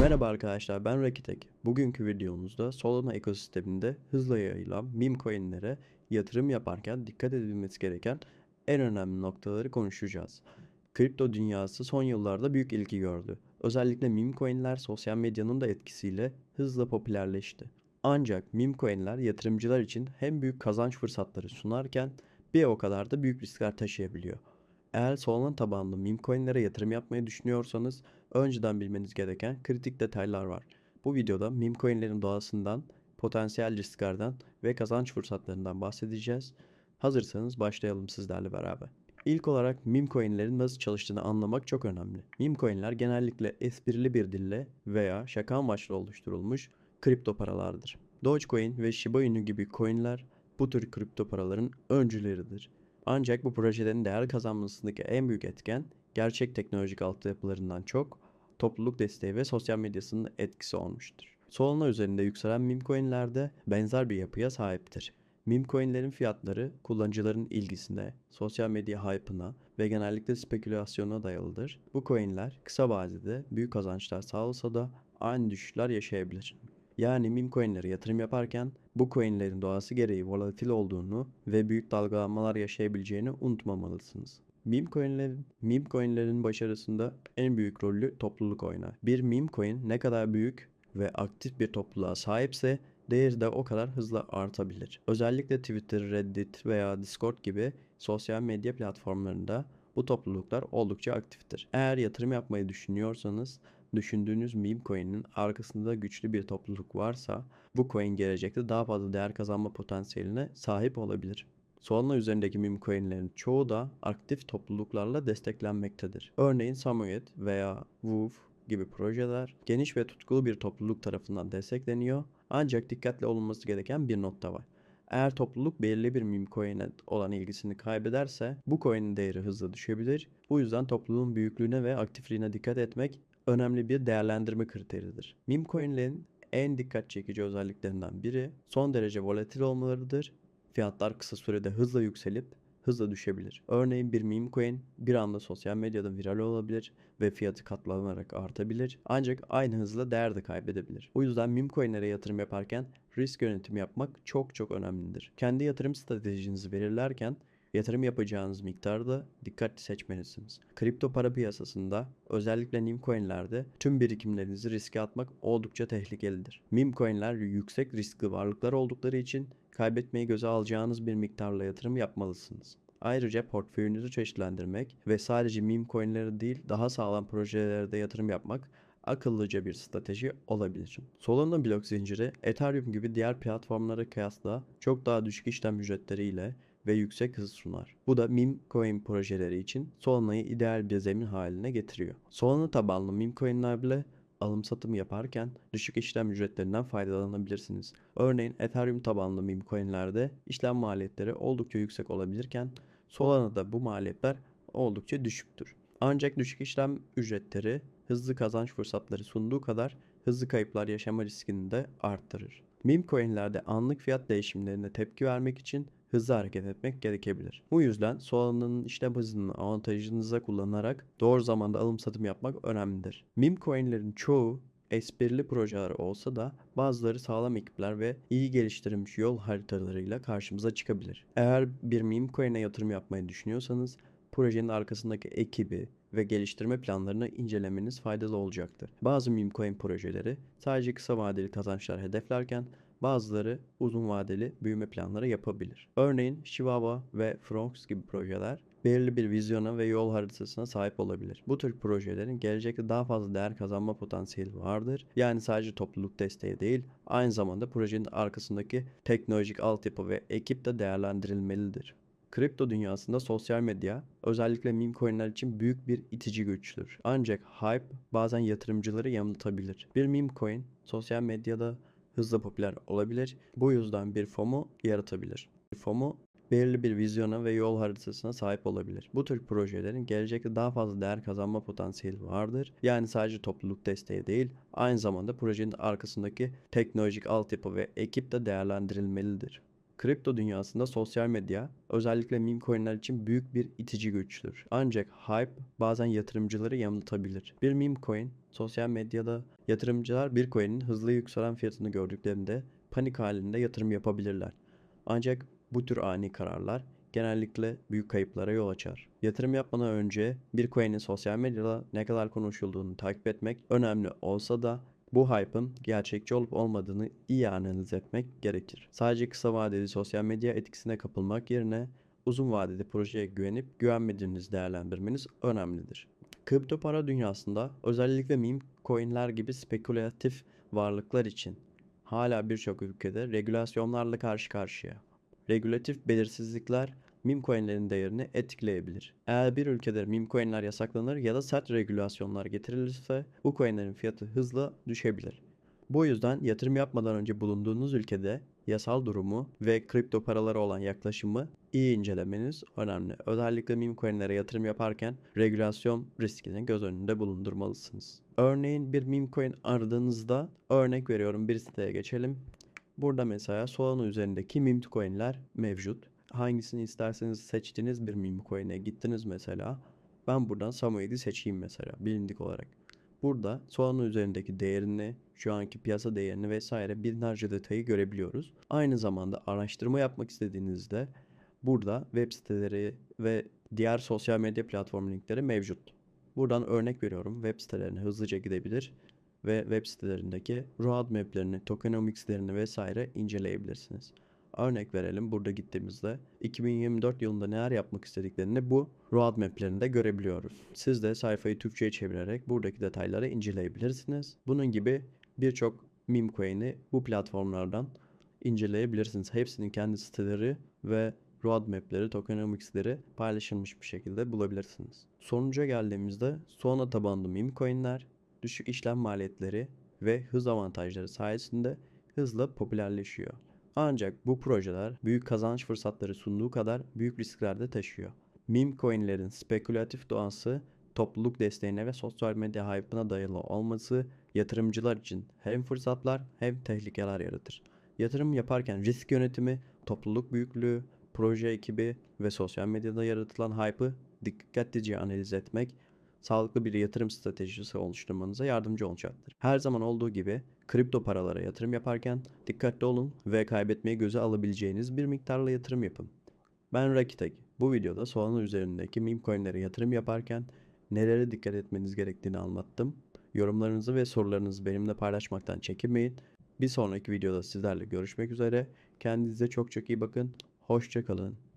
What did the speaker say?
Merhaba arkadaşlar ben Rakitek. Bugünkü videomuzda Solana ekosisteminde hızla yayılan meme coinlere yatırım yaparken dikkat edilmesi gereken en önemli noktaları konuşacağız. Kripto dünyası son yıllarda büyük ilgi gördü. Özellikle meme coinler sosyal medyanın da etkisiyle hızla popülerleşti. Ancak meme coinler yatırımcılar için hem büyük kazanç fırsatları sunarken bir o kadar da büyük riskler taşıyabiliyor. Eğer Solana tabanlı meme coinlere yatırım yapmayı düşünüyorsanız önceden bilmeniz gereken kritik detaylar var. Bu videoda meme coinlerin doğasından, potansiyel risklerden ve kazanç fırsatlarından bahsedeceğiz. Hazırsanız başlayalım sizlerle beraber. İlk olarak meme coinlerin nasıl çalıştığını anlamak çok önemli. Meme coinler genellikle esprili bir dille veya şaka amaçlı oluşturulmuş kripto paralardır. Dogecoin ve Shiba Inu gibi coinler bu tür kripto paraların öncüleridir. Ancak bu projelerin değer kazanmasındaki en büyük etken gerçek teknolojik altyapılarından çok topluluk desteği ve sosyal medyasının etkisi olmuştur. Solana üzerinde yükselen meme coinlerde benzer bir yapıya sahiptir. Meme coinlerin fiyatları kullanıcıların ilgisine, sosyal medya hype'ına ve genellikle spekülasyona dayalıdır. Bu coinler kısa vadede büyük kazançlar sağlasa da aynı düşüşler yaşayabilir. Yani meme coinlere yatırım yaparken bu coinlerin doğası gereği volatil olduğunu ve büyük dalgalanmalar yaşayabileceğini unutmamalısınız. Meme coinlerin, meme coinlerin başarısında en büyük rolü topluluk oynar. Bir meme coin ne kadar büyük ve aktif bir topluluğa sahipse değeri de o kadar hızlı artabilir. Özellikle Twitter, Reddit veya Discord gibi sosyal medya platformlarında bu topluluklar oldukça aktiftir. Eğer yatırım yapmayı düşünüyorsanız düşündüğünüz meme coin'in arkasında güçlü bir topluluk varsa bu coin gelecekte daha fazla değer kazanma potansiyeline sahip olabilir. Solana üzerindeki meme coinlerin çoğu da aktif topluluklarla desteklenmektedir. Örneğin Samoyed veya Woof gibi projeler geniş ve tutkulu bir topluluk tarafından destekleniyor. Ancak dikkatli olunması gereken bir nokta var. Eğer topluluk belirli bir meme coin'e olan ilgisini kaybederse bu coin'in değeri hızla düşebilir. Bu yüzden topluluğun büyüklüğüne ve aktifliğine dikkat etmek önemli bir değerlendirme kriteridir. Meme coinlerin en dikkat çekici özelliklerinden biri son derece volatil olmalarıdır. Fiyatlar kısa sürede hızla yükselip hızla düşebilir. Örneğin bir meme coin bir anda sosyal medyada viral olabilir ve fiyatı katlanarak artabilir. Ancak aynı hızla değer de kaybedebilir. O yüzden meme coinlere yatırım yaparken risk yönetimi yapmak çok çok önemlidir. Kendi yatırım stratejinizi belirlerken Yatırım yapacağınız miktarı da dikkatli seçmelisiniz. Kripto para piyasasında özellikle meme coinlerde tüm birikimlerinizi riske atmak oldukça tehlikelidir. Meme coinler yüksek riskli varlıklar oldukları için kaybetmeyi göze alacağınız bir miktarla yatırım yapmalısınız. Ayrıca portföyünüzü çeşitlendirmek ve sadece meme coinlere değil daha sağlam projelere de yatırım yapmak akıllıca bir strateji olabilir. Solana blok zinciri Ethereum gibi diğer platformlara kıyasla çok daha düşük işlem ücretleriyle ve yüksek hız sunar. Bu da meme coin projeleri için Solana'yı ideal bir zemin haline getiriyor. Solana tabanlı meme coinler bile alım satım yaparken düşük işlem ücretlerinden faydalanabilirsiniz. Örneğin Ethereum tabanlı meme coinlerde işlem maliyetleri oldukça yüksek olabilirken Solana'da bu maliyetler oldukça düşüktür. Ancak düşük işlem ücretleri hızlı kazanç fırsatları sunduğu kadar hızlı kayıplar yaşama riskini de arttırır. Meme coinlerde anlık fiyat değişimlerine tepki vermek için hızlı hareket etmek gerekebilir. Bu yüzden Solana'nın işlem hızını avantajınıza kullanarak doğru zamanda alım satım yapmak önemlidir. Meme coinlerin çoğu esprili projeler olsa da bazıları sağlam ekipler ve iyi geliştirilmiş yol haritalarıyla karşımıza çıkabilir. Eğer bir meme coin'e yatırım yapmayı düşünüyorsanız projenin arkasındaki ekibi ve geliştirme planlarını incelemeniz faydalı olacaktır. Bazı meme coin projeleri sadece kısa vadeli kazançlar hedeflerken bazıları uzun vadeli büyüme planları yapabilir. Örneğin Shibaba ve Fronx gibi projeler belirli bir vizyona ve yol haritasına sahip olabilir. Bu tür projelerin gelecekte daha fazla değer kazanma potansiyeli vardır. Yani sadece topluluk desteği değil, aynı zamanda projenin arkasındaki teknolojik altyapı ve ekip de değerlendirilmelidir. Kripto dünyasında sosyal medya özellikle meme coinler için büyük bir itici güçtür. Ancak hype bazen yatırımcıları yanıltabilir. Bir meme coin sosyal medyada hızlı popüler olabilir. Bu yüzden bir FOMO yaratabilir. FOMO belirli bir vizyona ve yol haritasına sahip olabilir. Bu tür projelerin gelecekte daha fazla değer kazanma potansiyeli vardır. Yani sadece topluluk desteği değil, aynı zamanda projenin arkasındaki teknolojik altyapı ve ekip de değerlendirilmelidir. Kripto dünyasında sosyal medya özellikle meme coinler için büyük bir itici güçtür. Ancak hype bazen yatırımcıları yanıltabilir. Bir meme coin sosyal medyada yatırımcılar bir coin'in hızlı yükselen fiyatını gördüklerinde panik halinde yatırım yapabilirler. Ancak bu tür ani kararlar genellikle büyük kayıplara yol açar. Yatırım yapmadan önce bir coin'in sosyal medyada ne kadar konuşulduğunu takip etmek önemli olsa da bu hype'ın gerçekçi olup olmadığını iyi analiz etmek gerekir. Sadece kısa vadeli sosyal medya etkisine kapılmak yerine uzun vadeli projeye güvenip güvenmediğinizi değerlendirmeniz önemlidir. Kripto para dünyasında özellikle meme coinler gibi spekülatif varlıklar için hala birçok ülkede regülasyonlarla karşı karşıya. Regülatif belirsizlikler meme coinlerin değerini etkileyebilir. Eğer bir ülkede meme coinler yasaklanır ya da sert regülasyonlar getirilirse bu coinlerin fiyatı hızla düşebilir. Bu yüzden yatırım yapmadan önce bulunduğunuz ülkede yasal durumu ve kripto paralara olan yaklaşımı iyi incelemeniz önemli. Özellikle meme coinlere yatırım yaparken regülasyon riskini göz önünde bulundurmalısınız. Örneğin bir meme coin aradığınızda örnek veriyorum bir siteye geçelim. Burada mesela Solana üzerindeki meme coinler mevcut. Hangisini isterseniz seçtiğiniz bir meme coin'e gittiniz mesela. Ben buradan Samoyed'i seçeyim mesela bilindik olarak. Burada Solana üzerindeki değerini, şu anki piyasa değerini vesaire binlerce detayı görebiliyoruz. Aynı zamanda araştırma yapmak istediğinizde burada web siteleri ve diğer sosyal medya platform linkleri mevcut. Buradan örnek veriyorum web sitelerine hızlıca gidebilir ve web sitelerindeki roadmap'lerini, tokenomics'lerini vesaire inceleyebilirsiniz. Örnek verelim burada gittiğimizde 2024 yılında neler yapmak istediklerini bu roadmap'lerinde görebiliyoruz. Siz de sayfayı Türkçe'ye çevirerek buradaki detayları inceleyebilirsiniz. Bunun gibi birçok meme coin'i bu platformlardan inceleyebilirsiniz. Hepsinin kendi siteleri ve roadmap'leri, tokenomics'leri paylaşılmış bir şekilde bulabilirsiniz. Sonuca geldiğimizde Solana tabanlı meme coin'ler düşük işlem maliyetleri ve hız avantajları sayesinde hızla popülerleşiyor. Ancak bu projeler büyük kazanç fırsatları sunduğu kadar büyük riskler de taşıyor. Meme coinlerin spekülatif doğası, topluluk desteğine ve sosyal medya hype'ına dayalı olması yatırımcılar için hem fırsatlar hem tehlikeler yaratır. Yatırım yaparken risk yönetimi, topluluk büyüklüğü, proje ekibi ve sosyal medyada yaratılan hype'ı dikkatlice analiz etmek sağlıklı bir yatırım stratejisi oluşturmanıza yardımcı olacaktır. Her zaman olduğu gibi kripto paralara yatırım yaparken dikkatli olun ve kaybetmeyi göze alabileceğiniz bir miktarla yatırım yapın. Ben Rakitek. Bu videoda Solana üzerindeki meme coinlere yatırım yaparken nelere dikkat etmeniz gerektiğini anlattım. Yorumlarınızı ve sorularınızı benimle paylaşmaktan çekinmeyin. Bir sonraki videoda sizlerle görüşmek üzere. Kendinize çok çok iyi bakın. Hoşçakalın.